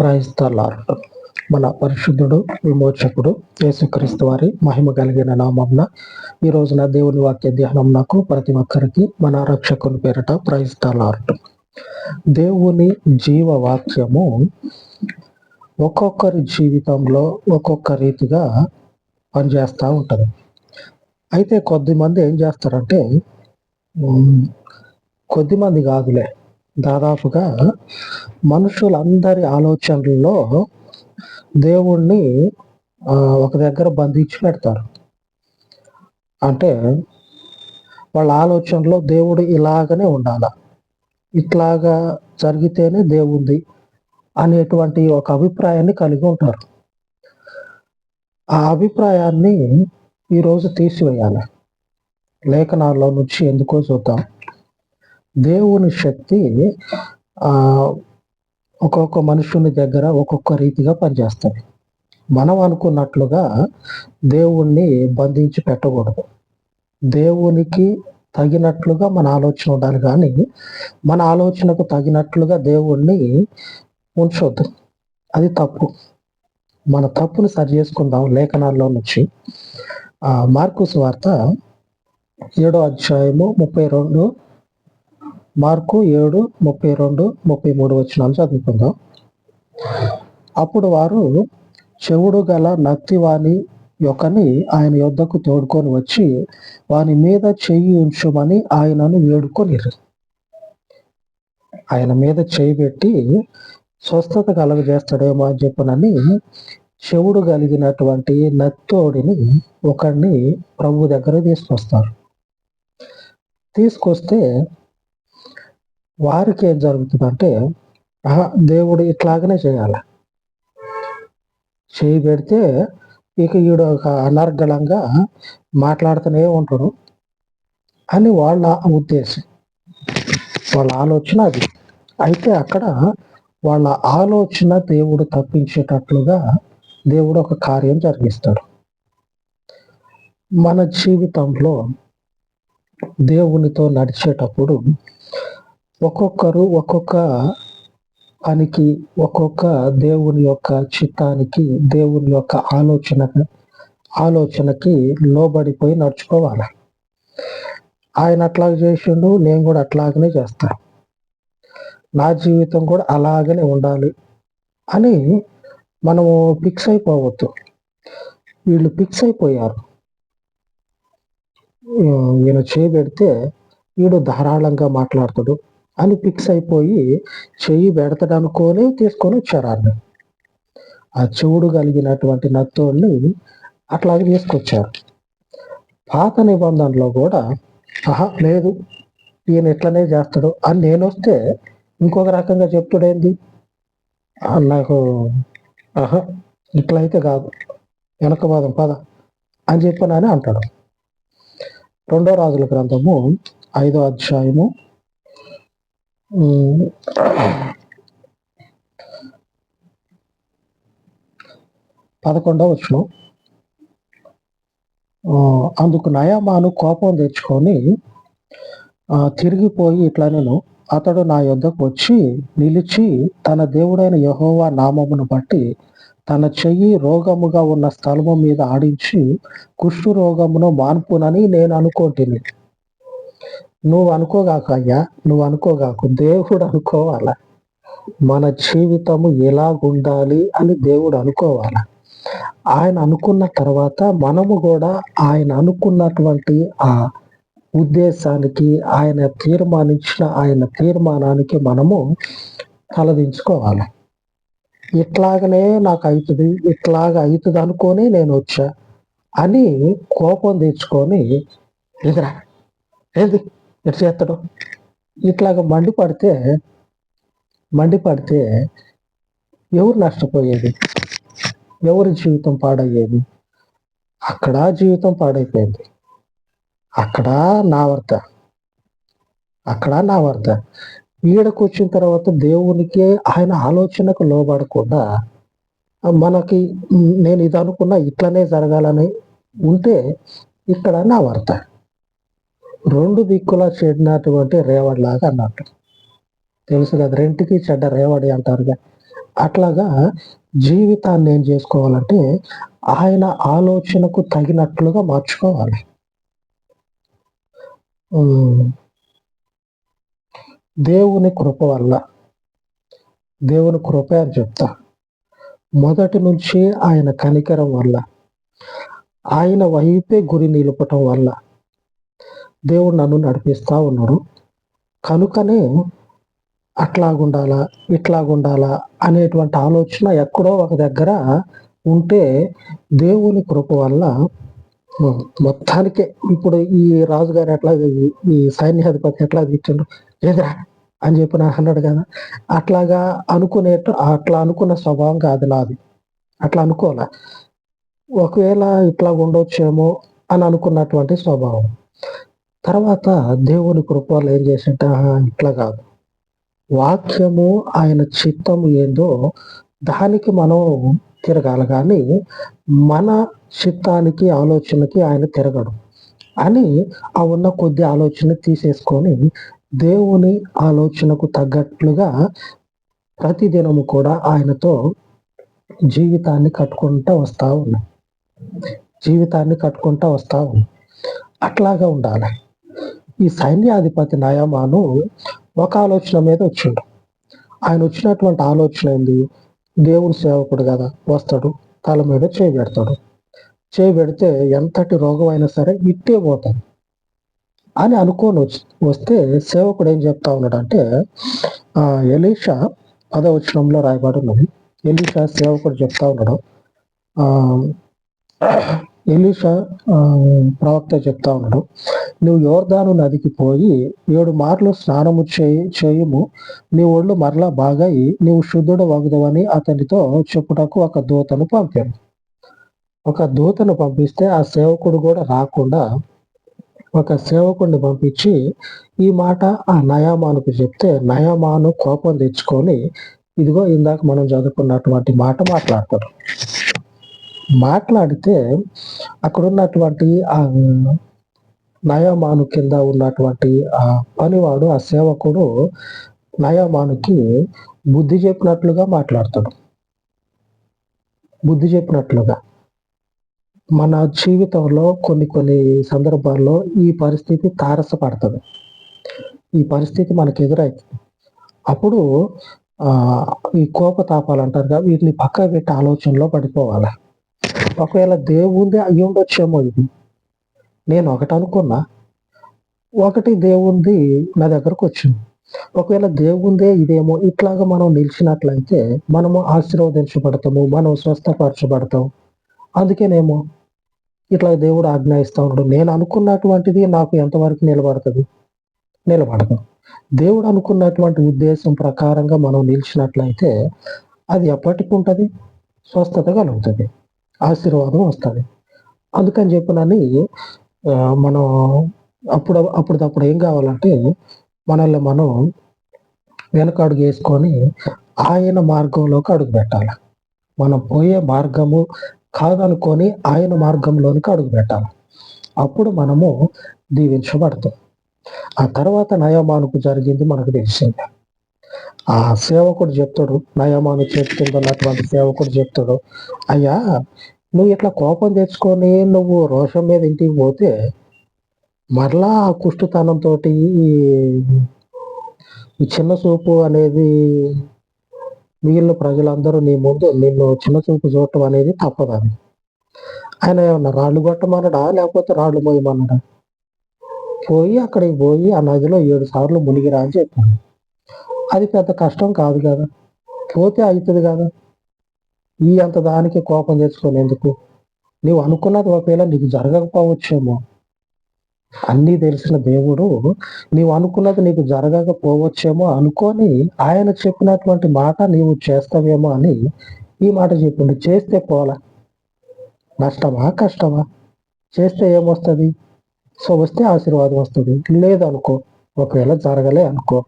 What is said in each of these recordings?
Praise the lord మన పరిశుద్ధుడు విమోచకుడు యేసుక్రీస్తు వారి మహిమ కలిగిన నామంన ఈ రోజున దేవుని వాక్య ధ్యానం నాకు ప్రతి ఒక్కరికి మన రక్షకుని పేరట ప్రైజ్ ద లార్డ్ దేవుని జీవ వాక్యము ఒక్కొక్కరి జీవితంలో ఒక్కొక్క రీతిగా పనిచేస్తూ ఉంటుంది. అయితే కొద్దిమంది ఏం చేస్తారంటే కొద్దిమంది కాదులే. దాదాపుగా మనుషులందరి ఆలోచనల్లో దేవుణ్ణి ఒక దగ్గర బంధించి పెడతారు. అంటే వాళ్ళ ఆలోచనలో దేవుడు ఇలాగనే ఉండాల? ఇట్లాగా జరిగితేనే దేవుంది అనేటువంటి ఒక అభిప్రాయాన్ని కలిగి ఉంటారు. ఆ అభిప్రాయాన్ని ఈరోజు తీసివేయాలి. లేఖనాల్లో నుంచి ఎందుకో చూద్దాం. దేవుని శక్తి ఒక్కొక్క మనుషుని దగ్గర ఒక్కొక్క రీతిగా పనిచేస్తుంది మనం అనుకున్నట్లుగా దేవుణ్ణి బంధించి పెట్టకూడదు. దేవునికి తగినట్లుగా మన ఆలోచన ఉండాలి కానీ మన ఆలోచనకు తగినట్లుగా దేవుణ్ణి ఉంచొద్దు. అది తప్పు. మన తప్పుని సరి చేసుకుందాం లేఖనాల్లో నుంచి. ఆ మార్కుస్ వార్త ఏడో అధ్యాయము ముప్పై రెండు మార్కు ఏడు ముప్పై రెండు ముప్పై మూడు వచ్చినాలు చదువుకుందాం. అప్పుడు వారు చెవుడు గల నత్తివాని యొక్కని ఆయన యొద్దకు తోడుకొని వచ్చి వాని మీద చెయ్యి ఉంచుమని ఆయనను వేడుకొనిరు. ఆయన మీద చెయ్యి పెట్టి స్వస్థత కలగజేస్తాడేమో అని చెప్పనని చెవుడు కలిగినటువంటి నత్తోడిని ఒకడిని ప్రభు దగ్గర తీసుకొస్తారు. తీసుకొస్తే వారికి ఏం జరుగుతుందంటే ఆహా, దేవుడు ఇట్లాగనే చేయాలి? చేయి పెడితే ఇక ఈడు ఒక అనర్గళంగా మాట్లాడుతూనే ఉంటాడు అని వాళ్ళ ఉద్దేశం. వాళ్ళ ఆలోచన అది. అయితే అక్కడ వాళ్ళ ఆలోచన దేవుడు తప్పించేటట్లుగా దేవుడు ఒక కార్యం జరిగిస్తాడు. మన జీవితంలో దేవునితో నడిచేటప్పుడు ఒక్కొక్కరు ఒక్కొక్క పనికి ఒక్కొక్క దేవుని యొక్క చిత్తానికి దేవుని యొక్క ఆలోచన ఆలోచనకి లోబడిపోయి నడుచుకోవాలి. ఆయన అట్లాగ చేసిండు నేను కూడా అట్లాగనే చేస్తాను నా జీవితం కూడా అలాగనే ఉండాలి అని మనము ఫిక్స్ అయిపోవద్దు. వీళ్ళు ఫిక్స్ అయిపోయారు. ఈయన చేయబెడితే వీడు ధారాళంగా మాట్లాడతాడు. అని ఫిక్స్ అయిపోయి చెయ్యి పెడతాడు తీసుకొని వచ్చారు ఆయన. ఆ చెవుడు కలిగినటువంటి నత్తోడిని అట్లాగే తీసుకొచ్చారు. పాత నిబంధనలో కూడా ఆహా లేదు ఈయన ఎట్లనే చేస్తాడు. అని నేను వస్తే ఇంకొక రకంగా చెప్తుడేంది? నాకు ఆహా ఇట్లా అయితే కాదు వెనక పాదం పద అని చెప్పనని అంటాడు. రెండో రాజుల గ్రంథము ఐదో అధ్యాయము పదకొండవ వచ్చిన అందుకు నయామాను కోపం తెచ్చుకొని తిరిగిపోయి ఇట్లా నేను అతడు నా యొద్దకు వచ్చి నిలిచి తన దేవుడైన యహోవా నామమును బట్టి తన చెయ్యి రోగముగా ఉన్న స్థలము మీద ఆడించి కుష్ఠు రోగమును మాన్పునని నేను అనుకోంటిని. నువ్వు అనుకోగాక అయ్యా నువ్వు అనుకోగాకు దేవుడు అనుకోవాలా? మన జీవితము ఎలా ఉండాలి అని దేవుడు అనుకోవాలా? ఆయన అనుకున్న తర్వాత మనము కూడా ఆయన అనుకున్నటువంటి ఆ ఉద్దేశానికి ఆయన తీర్మానించిన ఆయన తీర్మానానికి మనము తలదించుకోవాలి? ఇట్లాగనే నాకు అవుతుంది ఇట్లాగ అవుతుంది అనుకొని నేను వచ్చా అని కోపం తెచ్చుకొని ఎదురా ఏంది? ఎట్ చేస్తాడు? ఇట్లాగ మండిపడితే మండిపడితే ఎవరు నష్టపోయేది? ఎవరి జీవితం పాడయ్యేది? అక్కడ జీవితం పాడైపోయింది. అక్కడ నా వర్త. అక్కడ నా వర్త. ఈడకు వచ్చిన తర్వాత దేవునికి ఆయన ఆలోచనకు లోబడకుండా మనకి నేను ఇది అనుకున్నా ఇట్లనే జరగాలని ఉంటే ఇక్కడ నా వర్త. రెండు దిక్కులా చెడినటువంటి రేవడిలాగా అన్నట్టు. తెలుసు కదా రెంటికి చెడ్డ రేవడి అంటారుగా. అట్లాగా జీవితాన్ని ఏం చేసుకోవాలంటే ఆయన ఆలోచనకు తగినట్లుగా మార్చుకోవాలి. దేవుని కృప వల్ల దేవుని కృప అని చెప్తా. మొదటి నుంచి ఆయన కనికరం వల్ల ఆయన వైపే గురి నిలపటం వల్ల దేవుడు నన్ను నడిపిస్తా ఉన్నాడు. కనుకనే అట్లాగుండాలా ఇట్లాగుండాలా అనేటువంటి ఆలోచన ఎక్కడో ఒక దగ్గర ఉంటే దేవుని కృప వల్ల మొత్తానికే. ఇప్పుడు ఈ రాజుగారు ఎట్లా ఈ సైన్యాధిపతి ఎట్లా ఇచ్చిండు ఏదిరా అని చెప్పి నాకు అన్నాడు కదా. అట్లాగా అనుకునే అట్లా అనుకున్న స్వభావం కాదు నాది. అట్లా అనుకోలే ఒకవేళ ఇట్లా ఉండొచ్చేమో అని అనుకున్నటువంటి స్వభావం. తర్వాత దేవుని కృపలు ఏం చేసింట? ఇట్లా కాదు. వాక్యము ఆయన చిత్తము ఏందో దానికి మనం తిరగాలి. కానీ మన చిత్తానికి ఆలోచనకి ఆయన తిరగడు. అని ఆ ఉన్న కొద్ది ఆలోచన తీసేసుకొని దేవుని ఆలోచనకు తగ్గట్లుగా ప్రతిదినము కూడా ఆయనతో జీవితాన్ని కట్టుకుంటూ వస్తూ ఉన్నాం. జీవితాన్ని కట్టుకుంటూ వస్తూ ఉన్నాం. అట్లాగా ఉండాలి. ఈ సైన్యాధిపతి నయమాను ఒక ఆలోచన మీద వచ్చిండు. ఆయన వచ్చినటువంటి ఆలోచన ఏంది? దేవుడు సేవకుడు కదా వస్తాడు తల మీద చేయి పెడతాడు. చేయి పెడితే ఎంతటి రోగం అయినా సరే ఇట్టే పోతాడు అని అనుకోని వస్తే సేవకుడు ఏం చెప్తా ఉన్నాడు అంటే ఎలీషా పదవచనంలో రాయబడి ఉన్నది. ఎలీషా సేవకుడు చెప్తా ఉన్నాడు. ఎలీషా ప్రవక్త చెప్తా ఉన్నాడు. నువ్వు యోర్ధాను నదికి పోయి ఏడు మార్లు స్నానము చేయి చేయుము. నీ ఒళ్ళు మరలా బాగాయి. నీవు శుద్ధుడు వగుదవని అతనితో చెప్పుటకు ఒక దూతను పంపాను ఒక దూతను పంపిస్తే ఆ సేవకుడు కూడా రాకుండా ఒక సేవకుడిని పంపించి ఈ మాట ఆ నయామానుకు చెప్తే నయామాను కోపం తెచ్చుకొని ఇదిగో ఇందాక మనం చదువుకున్నటువంటి మాట మాట్లాడతాడు. మాట్లాడితే అక్కడ ఉన్నటువంటి ఆ నయమాను కింద ఉన్నటువంటి ఆ పనివాడు ఆ సేవకుడు నయమానుకి బుద్ధి చెప్పినట్లుగా మాట్లాడతాడు. బుద్ధి చెప్పినట్లుగా. మన జీవితంలో కొన్ని కొన్ని సందర్భాల్లో ఈ పరిస్థితి తారసపడుతుంది. ఈ పరిస్థితి మనకు ఎదురైతుంది. అప్పుడు ఈ కోపతాపాలు అంటారు కదా వీటిని పక్క పెట్టి ఆలోచనలో పడిపోవాలి. ఒకవేళ దేవుంది అయి ఉండొచ్చేమో ఇది. నేను ఒకటి అనుకున్నా. ఒకటి దేవుంది నా దగ్గరకు వచ్చింది. ఒకవేళ దేవుందే ఇదేమో ఇట్లాగా మనం నిలిచినట్లయితే మనము ఆశీర్వదించబడతాము మనం స్వస్థపరచబడతాం. అందుకేనేమో ఇట్లా దేవుడు ఆజ్ఞాయిస్తూ ఉన్నాడు. నేను అనుకున్నటువంటిది నాకు ఎంతవరకు నిలబడుతుంది? నిలబడదు. దేవుడు అనుకున్నటువంటి ఉద్దేశం ప్రకారంగా మనం నిలిచినట్లయితే అది ఎప్పటికి ఉంటుంది? స్వస్థత కలుగుతుంది. ఆశీర్వాదం వస్తుంది. అందుకని చెప్పినని మనం అప్పుడు అప్పుడప్పుడు ఏం కావాలంటే మనల్ని మనం వెనక అడుగు వేసుకొని ఆయన మార్గంలోకి అడుగు పెట్టాలి. మనం పోయే మార్గము కాదనుకొని ఆయన మార్గంలోనికి అడుగు పెట్టాలి. అప్పుడు మనము దీవించబడతాం. ఆ తర్వాత నయమానుకు జరిగింది మనకు తెలిసిందే. ఆ సేవకుడు చెప్తాడు నయమాను చెప్తుందన్నటువంటి సేవకుడు చెప్తాడు అయ్యా నువ్వు ఇట్లా కోపం తెచ్చుకొని నువ్వు రోషం మీద ఇంటికి పోతే మరలా ఆ కుష్ఠతనంతో ఈ చిన్న చూపు అనేది మిగిలిన ప్రజలందరూ నీ ముందు నిన్ను చిన్న చూపు చూడటం అనేది తప్పదు అది ఆయన ఏమన్నా రాళ్ళు కొట్టమన్నాడా? లేకపోతే రాళ్ళు పోయమన్నాడా పోయి అక్కడికి పోయి ఆ నదిలో ఏడు సార్లు మునిగిరా అని చెప్పాను అది పెద్ద కష్టం కాదు కదా. పోతే అవుతుంది కదా. ఈ అంత దానికి కోపం తెచ్చుకొని ఎందుకు నీవు అనుకున్నది ఒకవేళ నీకు జరగకపోవచ్చేమో. అన్నీ తెలిసిన దేవుడు నీవు అనుకున్నది నీకు జరగకపోవచ్చేమో అనుకొని ఆయన చెప్పినటువంటి మాట నీవు చేస్తావేమో అని ఈ మాట చెప్పిండు. చేస్తే పోలా. నష్టమా కష్టమా? చేస్తే ఏమొస్తుంది? సో వస్తే ఆశీర్వాదం వస్తుంది. లేదనుకో ఒకవేళ జరగలే అనుకో.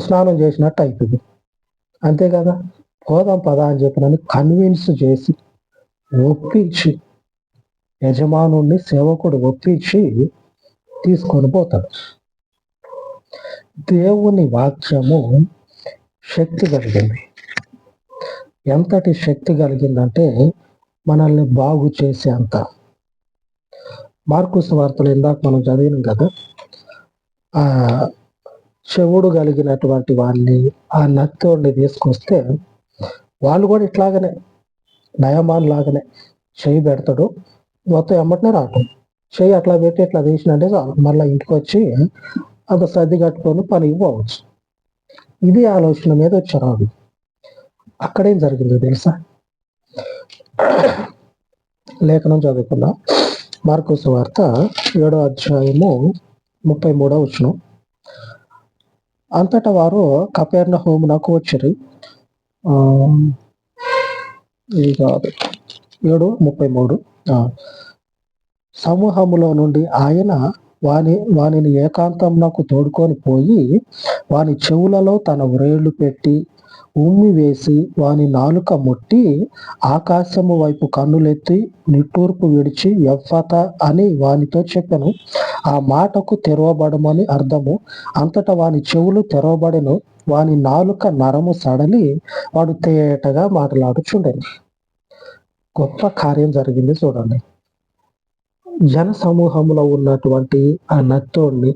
స్నానం చేసినట్టు అవుతుంది అంతే కదా? పోదాం పదా అని చెప్పినని కన్విన్స్ చేసి ఒప్పించి యజమానుణ్ణి సేవకుడు ఒప్పించి తీసుకొని పోతాడు. దేవుని వాక్యము శక్తి కలిగింది. ఎంతటి శక్తి కలిగిందంటే మనల్ని బాగు చేసే అంత. మార్కుస్ వార్తలు ఇందాక మనం చదివినాం కదా? ఆ చెవుడు కలిగినటువంటి వాళ్ళని ఆ నత్తోడిని తీసుకొస్తే వాళ్ళు కూడా ఇట్లాగనే నయమాన్ లాగానే చేయి పెడతాడు. మొత్తం ఎమ్మటనే రావటం చేయి అట్లా పెట్టి ఇట్లా తీసినంటే మళ్ళీ ఇంటికి వచ్చి అంత సర్ది కట్టుకొని పని పోవచ్చు ఇది ఆలోచన మీద వచ్చారు అవి అక్కడేం జరిగిందో తెలుసా? లేఖనం చదువుకున్నా మార్కోసు వార్త ఏడో అధ్యాయము ముప్పై మూడో వచ్చినాం అంతటా వారు కపేర్ణ హోమునకు వచ్చారు. ఇది కాదు ఏడు ముప్పై మూడు. సమూహములో నుండి ఆయన వాని వానిని నాకు తోడుకొని పోయి వాని చెవులలో తన వ్రేళ్ళు పెట్టి ఉమ్మి వేసి వాని నాలుక ముట్టి ఆకాశము వైపు కన్నులెత్తి నిట్టూర్పు విడిచి ఎవ్వత అని వానితో చెప్పాను. ఆ మాటకు తెరవబడమని అర్థము. అంతటా వాని చెవులు తెరవబడెను. వాని నాలుక నరము సడలి వాడు తేటగా మాట్లాడుచుండెను. గొప్ప కార్యం జరిగింది చూడండి. జన సమూహంలో ఉన్నటువంటి ఆ నత్తోడిని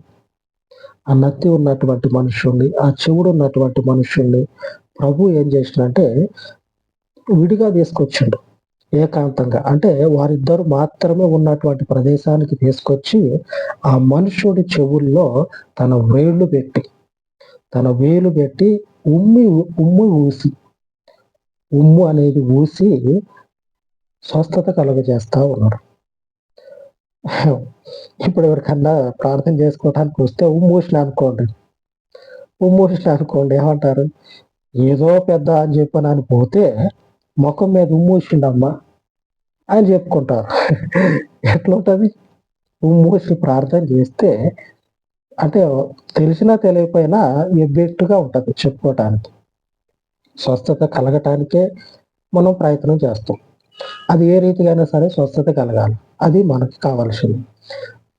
ఆ నత్తి ఉన్నటువంటి మనుషుల్ని ఆ చెవుడు ఉన్నటువంటి మనుషుల్ని ప్రభు ఏం చేసిందంటే విడిగా తీసుకొచ్చిండు ఏకాంతంగా. అంటే వారిద్దరు మాత్రమే ఉన్నటువంటి ప్రదేశానికి తీసుకొచ్చి ఆ మనుషుడి చెవుల్లో తన వేళ్ళు పెట్టి తన వేలు పెట్టి ఉమ్మి ఉమ్ము ఊసి ఉమ్ము అనేది ఊసి స్వస్థత కలుగజేస్తా ఉన్నారు. ఇప్పుడు ఎవరికన్నా ప్రార్థన చేసుకోవడానికి వస్తే ఉమ్మూసిన అనుకోండి. ఉమ్మూసిన అనుకోండి ఏమంటారు? ఏదో పెద్ద అని చెప్పని అని పోతే ముఖం మీద ఉమ్మూసిండమ్మా అని చెప్పుకుంటారు. ఎట్లుంటుంది ఉమ్మూసి ప్రార్థన చేస్తే అంటే తెలిసినా తెలియకపోయినా ఎబ్బెట్టుగా ఉంటుంది చెప్పుకోవటానికి స్వస్థత కలగటానికే మనం ప్రయత్నం చేస్తాం. అది ఏ రీతిగా అయినా సరే స్వస్థత కలగాలి. అది మనకు కావాల్సింది.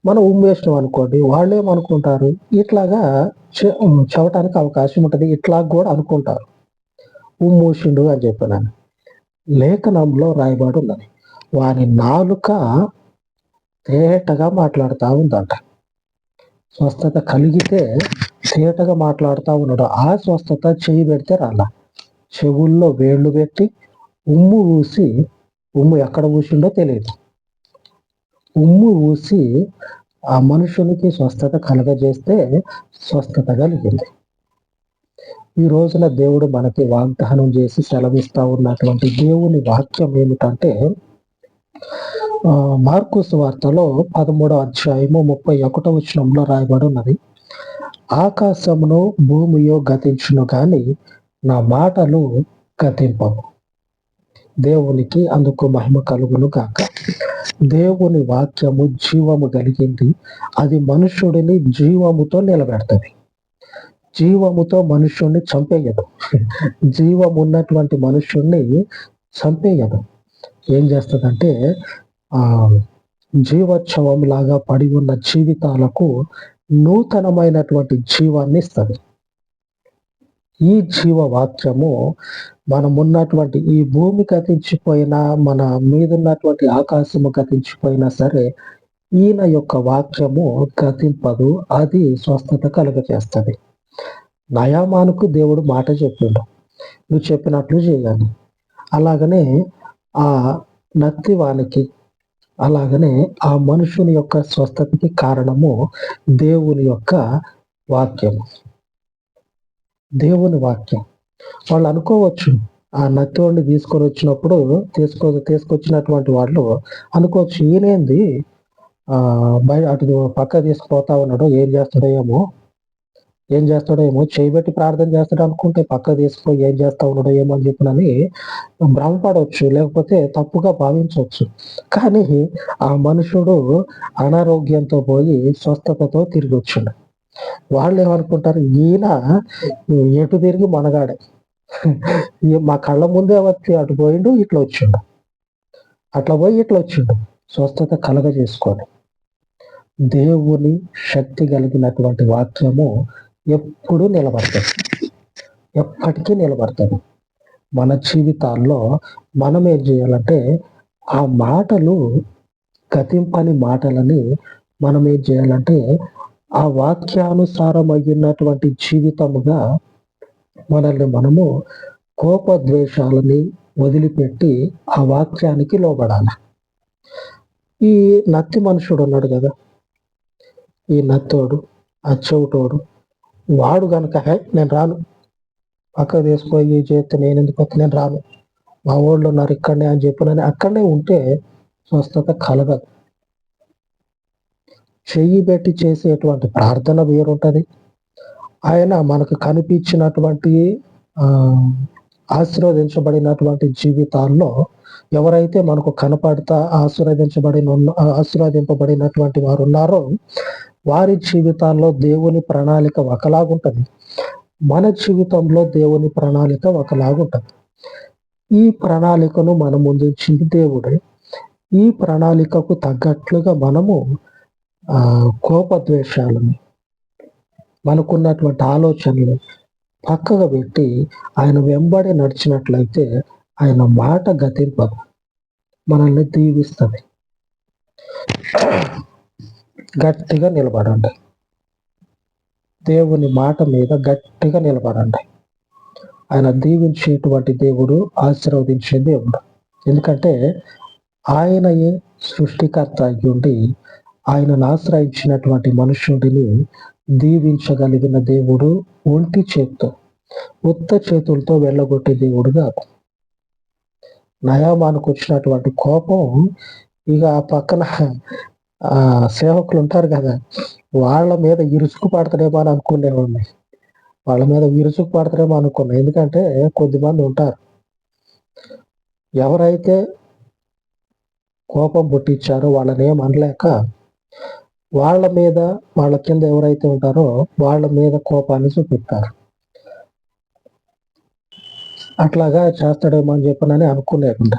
మనం ఉమ్మేసినాం అనుకోండి వాళ్ళు ఏమనుకుంటారు? ఇట్లాగా చవటానికి అవకాశం ఉంటుంది ఇట్లా కూడా అనుకుంటారు. ఉమ్మూసిండు అని చెప్పినాను. లేఖనంలో రాయబడి ఉన్నది వారి నాలుక తేటగా మాట్లాడుతూ ఉందంట. స్వస్థత కలిగితే తేటగా మాట్లాడుతూ ఉన్నాడు. ఆ స్వస్థత చేయి పెడితే రాలా. చెవుల్లో వేళ్ళు పెట్టి ఉమ్ము ఊసి ఉమ్ము ఎక్కడ ఊసిండో తెలియదు ఉమ్ము ఊసి ఆ మనుషులకి స్వస్థత కలగజేస్తే స్వస్థత కలిగింది. ఈ రోజున దేవుడు మనకి వాగ్దానం చేసి సెలవిస్తా ఉన్నటువంటి దేవుని వాక్యం ఏమిటంటే మార్కు వార్తలో పదమూడో అధ్యాయము ముప్పై ఒకటో వచనంలో రాయబడి ఉన్నది ఆకాశమును భూమియో గతించును కానీ నా మాటలు గతింపవు. దేవునికి అందుకు మహిమ కలుగును కాక దేవుని వాక్యము జీవము కలిగింది. అది మనుష్యుడిని జీవముతో నిలబెడుతుంది. జీవముతో మనుషుణ్ణి చంపేయదు. జీవం ఉన్నటువంటి మనుషుణ్ణి చంపేయదు. ఏం చేస్తుందంటే ఆ జీవోత్సవం లాగా పడి ఉన్న జీవితాలకు నూతనమైనటువంటి జీవాన్ని ఇస్తుంది. ఈ జీవ వాక్యము మనం ఉన్నటువంటి ఈ భూమి గతించిపోయినా మన మీదున్నటువంటి ఆకాశము గతించిపోయినా సరే ఈయన యొక్క వాక్యము గతింపదు అది స్వస్థత కలుగజేస్తుంది. నయామానుకు దేవుడు మాట చెప్పిండు నువ్వు చెప్పినట్లు చేయాలి. అలాగనే ఆ నత్తివానికి అలాగనే ఆ మనుషుని యొక్క స్వస్థతకి కారణము దేవుని యొక్క వాక్యము. దేవుని వాక్యం. వాళ్ళు అనుకోవచ్చు ఆ నత్తివాడిని తీసుకొని వచ్చినప్పుడు తీసుకో తీసుకొచ్చినటువంటి వాళ్ళు అనుకోవచ్చు ఈయనేంది బయట అటు పక్క తీసుకుపోతా ఉన్నాడు ఏం చేస్తాడో ఏమో ఏం చేస్తాడో ఏమో చేయబెట్టి ప్రార్థన చేస్తాడు అనుకుంటే పక్క తీసుకుపోయి ఏం చేస్తా ఉన్నాడో ఏమో అని చెప్పినని భ్రమపడవచ్చు లేకపోతే తప్పుగా భావించవచ్చు. కానీ ఆ మనుషుడు అనారోగ్యంతో పోయి స్వస్థతతో తిరిగి వచ్చిండు. వాళ్ళు ఏమనుకుంటారు? ఈయన ఎటు తిరిగి మనగాడే. మా కళ్ళ ముందే వచ్చి అటు పోయిండు ఇట్లా వచ్చిండు. అట్లా పోయి ఇట్లా వచ్చిండు. స్వస్థత కలగ చేసుకోండి దేవుని శక్తి కలిగినటువంటి వాక్యము ఎప్పుడు నిలబడుతుంది. ఎప్పటికీ నిలబడుతుంది. మన జీవితాల్లో మనం ఏం చేయాలంటే ఆ మాటలు గతింపని మాటలని మనం ఏం చేయాలంటే ఆ వాక్యానుసారం అయినటువంటి జీవితముగా మనల్ని మనము కోపద్వేషాలని వదిలిపెట్టి ఆ వాక్యానికి లోబడాలి. ఈ నత్తి మనుషుడు ఉన్నాడు కదా. ఈ నత్తోడు ఆ చెవిటోడు వాడు గనక నేను రాను. పక్క తీసుకుపోయి చేస్తే నేను ఎందుకు వస్తే నేను రాను. మా ఊళ్ళో ఉన్నారు ఇక్కడనే అని చెప్పినని అక్కడనే ఉంటే స్వస్థత కలగదు. చెయ్యి పెట్టి చేసేటువంటి ప్రార్థన వేరుంటుంది. ఆయన మనకు కనిపించినటువంటి ఆశీర్వదించబడినటువంటి జీవితాల్లో ఎవరైతే మనకు కనపడతా ఆశీర్వదించబడిన ఆశీర్వదింపబడినటువంటి వారు ఉన్నారో వారి జీవితాల్లో దేవుని ప్రణాళిక ఒకలాగుంటుంది. మన జీవితంలో దేవుని ప్రణాళిక ఒకలాగుంటుంది. ఈ ప్రణాళికను మనం ముందుంచింది దేవుడే. ఈ ప్రణాళికకు తగ్గట్లుగా మనము కోపద్వేషాలని మనకున్నటువంటి ఆలోచనలు పక్కగా పెట్టి ఆయన వెంబడి నడిచినట్లయితే ఆయన మాట గతింపదు మనల్ని దీవిస్తుంది. గట్టిగా నిలబడండి. దేవుని మాట మీద గట్టిగా నిలబడండి. ఆయన దీవించేటువంటి దేవుడు ఆశీర్వదించే దేవుడు. ఎందుకంటే ఆయనయే సృష్టికర్త అయ్యుండి ఆయనను ఆశ్రయించినటువంటి మనుషుడిని దీవించగలిగిన దేవుడు ఒంటి చేత్తో ఉత్త చేతులతో వెళ్ళగొట్టే దేవుడుగా నయామానికి వచ్చినటువంటి కోపం ఇక ఆ పక్కన సేవకులు ఉంటారు కదా వాళ్ళ మీద ఇరుసుకు పడతాడేమో అని అనుకునేవాడిని. వాళ్ళ మీద ఇరుసుకు పడతారేమో అనుకున్నా. ఎందుకంటే కొద్దిమంది ఉంటారు. ఎవరైతే కోపం పుట్టించారో వాళ్ళని ఏం అనలేక వాళ్ళ మీద వాళ్ళ కింద ఎవరైతే ఉంటారో వాళ్ళ మీద కోపాన్ని చూపిస్తారు. అట్లాగా చేస్తాడేమో అని చెప్పనని అనుకోలేకుండా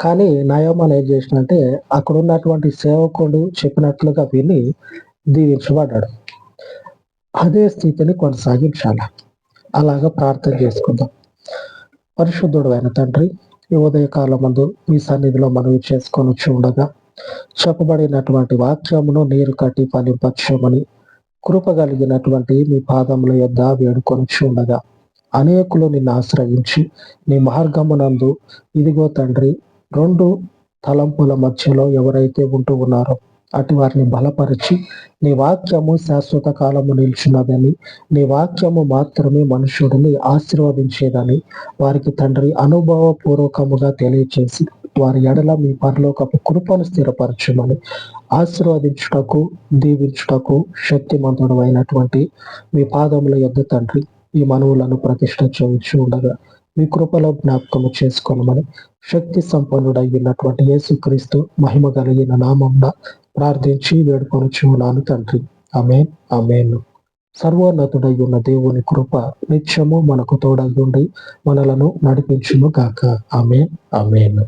కానీ నయోమాన్ ఏం చేసినంటే అక్కడ ఉన్నటువంటి సేవకుడు చెప్పినట్లుగా విని దీవించబడ్డాడు. అదే స్థితిని కొనసాగించాలి. అలాగా ప్రార్థన చేసుకుందాం. పరిశుద్ధుడు అయిన తండ్రి ఈ ఉదయకాలం ముందు మీ సన్నిధిలో మనవి చేసుకొని వచ్చి ఉండగా చెప్పబడినటువంటి వాక్యమును నీరు కట్టి ఫలింపక్షమని కృపగలిగినటువంటి మీ పాదముల యొద్ద వేడుకొని ఉండగా. అనేకులు నిన్ను ఆశ్రయించి నీ మార్గమునందు ఇదిగో తండ్రి రెండు తలంపుల మధ్యలో ఎవరైతే ఉంటూ ఉన్నారో అటు వారిని బలపరిచి నీ వాక్యము శాశ్వత కాలము నిలిచినదని నీ వాక్యము మాత్రమే మనుషుడిని ఆశీర్వదించేదని వారికి తండ్రి అనుభవపూర్వకముగా తెలియచేసి వారి ఎడల మీ పరలోకపు కృపను స్థిరపరచమని ఆశీర్వదించుటకు దీవించుటకు శక్తిమంతుడు అయినటువంటి మీ పాదముల యొద్ద తండ్రి ఈ మనవులను ప్రతిష్ట చేయించి ఉండగా మీ కృపలో జ్ఞాపకము చేసుకోనమని శక్తి సంపన్నుడైనటువంటి యేసుక్రీస్తు మహిమ కలిగిన నామంన ప్రార్థించి వేడుకొనుచున్నాను తండ్రి. అమేన్ అమేన్ సర్వోన్నతుడై ఉన్న దేవుని కృప నిత్యము మనకు తోడగుండి మనలను నడిపించును గాక. అమేన్ అమేన్